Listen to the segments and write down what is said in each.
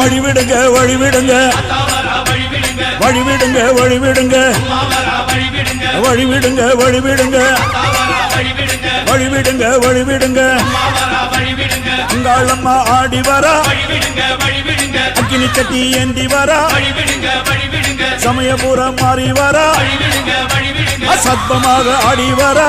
வழிவிடுங்க வழிவிடுங்க. வழிவிடுங்க வழிவிடுங்க. வழிவிடுங்க வழிவிடுங்க. வழிவிடுங்க வழிவிடுங்க. அங்காளம்மா ஆடி வரா. அக்கினி கட்டி ஏந்தி வரா. சமயபுரம் மாறி வரா. அசத்தமாக ஆடி வரா.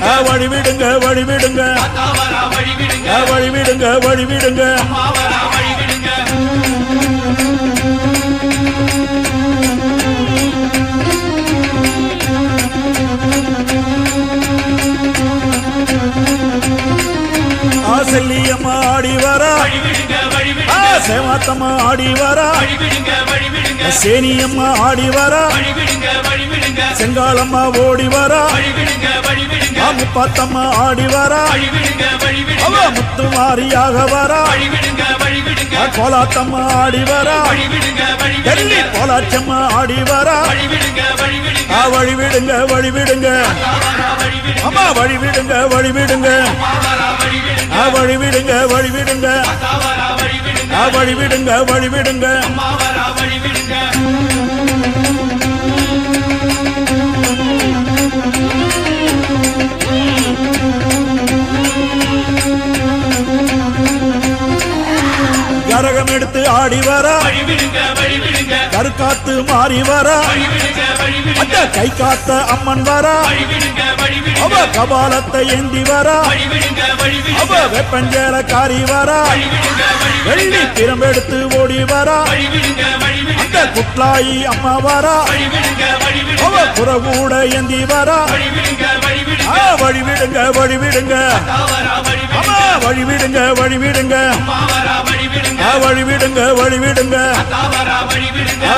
வழிவிடுங்க. வழிவிடுங்க வழிவிடுங்க. வழிவிடுங்க. ஆசல்லியம்மா ஆடி வரா. சேவாத்தம்மா ஆடி வரா. சேனியம்மா ஆடி வரா. செங்காலம்மா ஓடி வரா. ஆ, முப்பாத்தம்மா ஆடி வரா. அவ முத்து மாரியாக வரா. கோலாத்தம்மா ஆடி வரா. டெல்லி கோலாச்சம்மா ஆடி வரா. வழி விடுங்க வழி விடுங்க அம்மா வழி விடுங்க வழி விடுங்க வழி விடுங்க வழி விடுங்க ஆ, வழி விடுங்க வழி விடுங்க எடுத்து ஆடி வர. கருக்காத்து மாறி வர. அந்த கை காத்த அம்மன் வரா. அவ கபாலத்தை ஏந்தி வரா. அவ வெப்பஞ்சேல காரி வரா. வெள்ளி திரும்பெடுத்து ஓடி வரா. அந்த குட்லாயி அம்மா வரா. அவ புறகூட ஏந்தி வரா. வழிவிடுங்க வழிவிடுங்க. அம்மா வழிவிடுங்க வழிவிடுங்க. வழிவிடுங்க வழிவிடுங்க.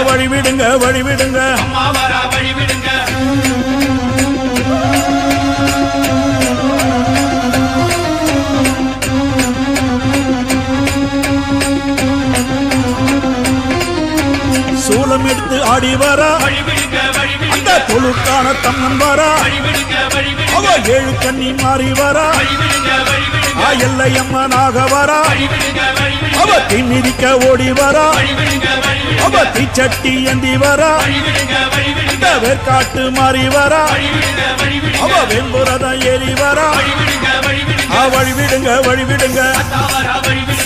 வழிவிடுங்க வழிவிடுங்க. சூலம் எடுத்து ஆடி வரா தொழுக்கான தம்மன் வரா. அவ ஏழு கண்ணி மாறி வரா. எல்லை எல்லையம்மனாக வரா. அவ திமிதிக்க ஓடி வரா. அவ தீச்சட்டி ஏந்தி வரா. இந்த மாறி வரா. அவ வெண்புரதம் ஏறி வரா. வழிவிடுங்க வழி விடுங்க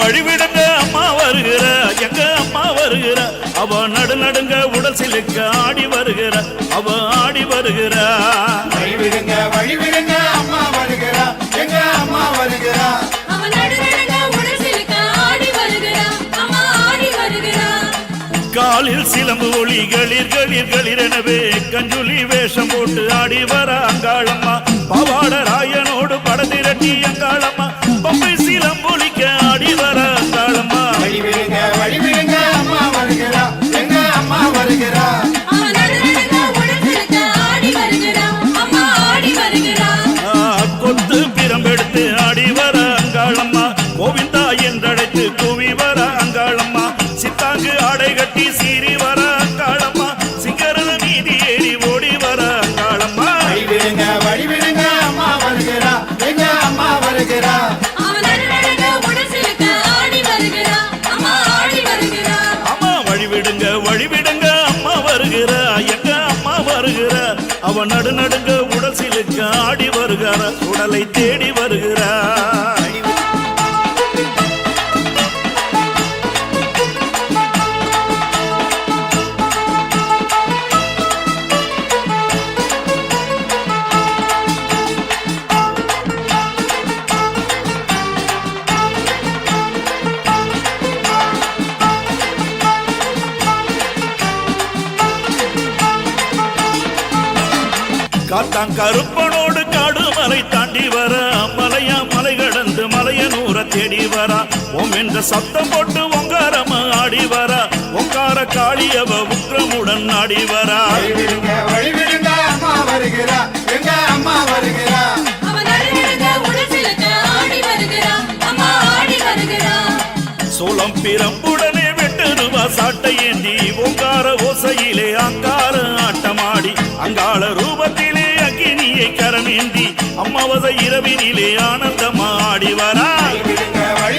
வழிவிடுங்க அம்மா வருகிற எங்க அம்மா வருகிற. அவ நடு நடுங்க உடல் சிலுக்க ஆடி வருகிற அவ ஆடி வருகிறா. வழிவிடுங்க வழிவிடுங்க அம்மா வருகிறா எங்க அம்மா வருகிறா. காலில் சிலம்பு ஒளி களிர் களிர் களிரெனவே கஞ்சுலி வேஷம் போட்டு ஆடி வர அங்காளம்மா பவாட ராயனோடு படதிரட்டி அங்காளம்மா. வழிவிடுங்க அம்மா வருகிற எங்க அம்மா வருகிற. அவ நடு நடுங்க உடசிலுக்க ஆடி வருகிறார் உடலை தேடி காத்தான் கருப்பனோடு காடு மலை தாண்டி வர. மலையா மலை கடந்து மலையனூர தேடி வரா. ஓம் என்ற சத்தம் போட்டு ஒங்காரம ஆடி வரா. ஒங்கார காளியவ உக்கிரமுடன் ஆடி வரா. அம்மா வருகிறா. எங்க அம்மா வருகிறா? சோளம் பிரம்புடனே வெட்டுருவா சாட்டை ஏந்தி. ஓங்கார ஓசையிலே அங்கார ஆட்டமாடி. அங்காள ரூபத்திலே அக்கினியை கரமேந்தி அம்மாவத இரவினிலே ஆனந்தமா ஆடி வரா. வழி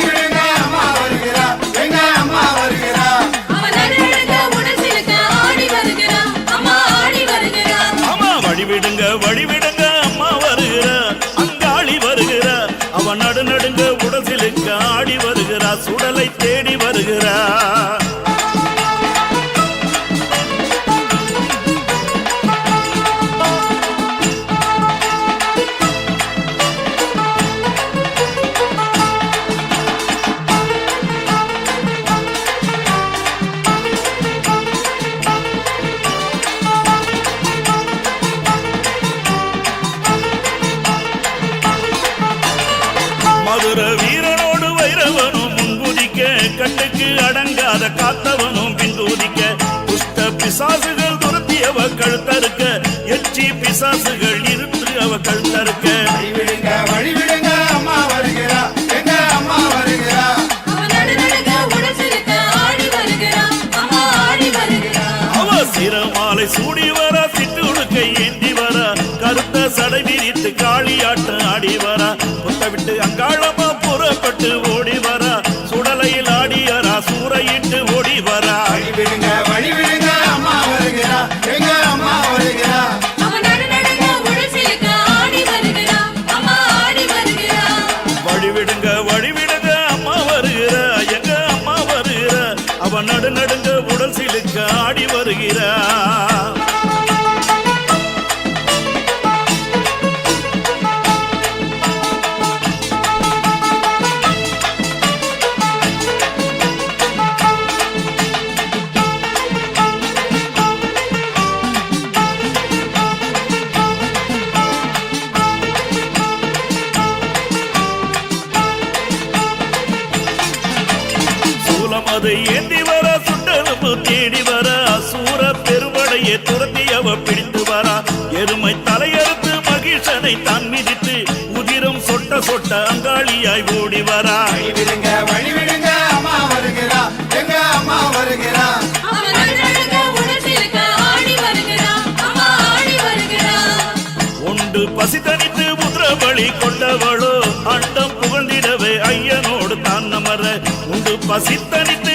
விடுங்க வழி விடுங்க அம்மா வழிவிடுங்க வழிவிடுங்க அம்மா வருகிற. அங்காளி வருகிற. அவன் நடு நடுங்க உடசிலுக்கு ஆடி வருகிறா. சுடலை கண்ணுக்கு அடங்காத காத்தவனும் பின்தூதிக்க. துஷ்ட பிசாசுகள் துரத்தியவ கழுத்தறுக்க. எச்சி பிசாசுகள் இருத்து அவ கழுத்தறுக்க. வழி விடுங்க வழி விடுங்க அம்மா வருகிறா? எங்க வருகிறா. அவ சிரமாலை சூடி வர சிட்டுடுக்கை ஏந்தி வர. கருத்த சடை விரித்து காளியாட்டம் ஆடி வர. புத்த விட்டு அங்காளமா புறப்பட்டு ஓடி ஆடியரா தேடி வர அசூர பெருவடையை துரத்தி அவ பிடித்து வரா. எருமை தலையறுத்து மகிழ்ச்சனை தான் மிதித்து உதிரம் சொட்ட சொட்ட அங்காளியாய் ஓடி வரா. வழி விடுங்க வழி விடுங்க அம்மா வருகிறா? எங்க வருகிறா. பசி தனித்து முதிர பலி கொண்டவளோ அண்டம் புகழ்ந்திடவே ஐயனோடு தான் நமர உண்டு பசி தனித்து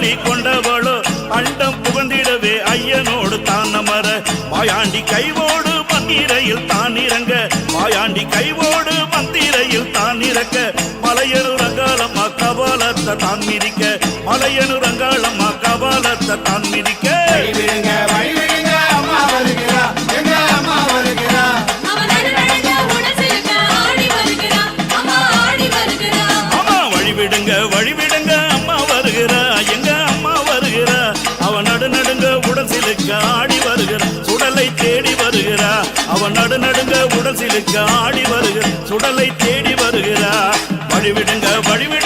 முதிர கொண்டவளோ அண்டம் புகழ்ந்திடவே ஐயனோடு தான் நமர மாயாண்டி கைவோடு மந்திரையில் தான் இறங்க. மாயாண்டி கைவோடு மந்திரையில் தான் இறக்க. மலையனு ரங்காளம்மா கபாலத்தை தான் மிதிக்க. மலையனு ரங்காளம்மா கபாலத்தை தான் மிதிக்க. அவன் நடு நடுங்க உடல் சிலுக்க ஆடி வருகிற சுடலை தேடி வருகிறார். வழிவிடுங்க வழிவிடுங்க.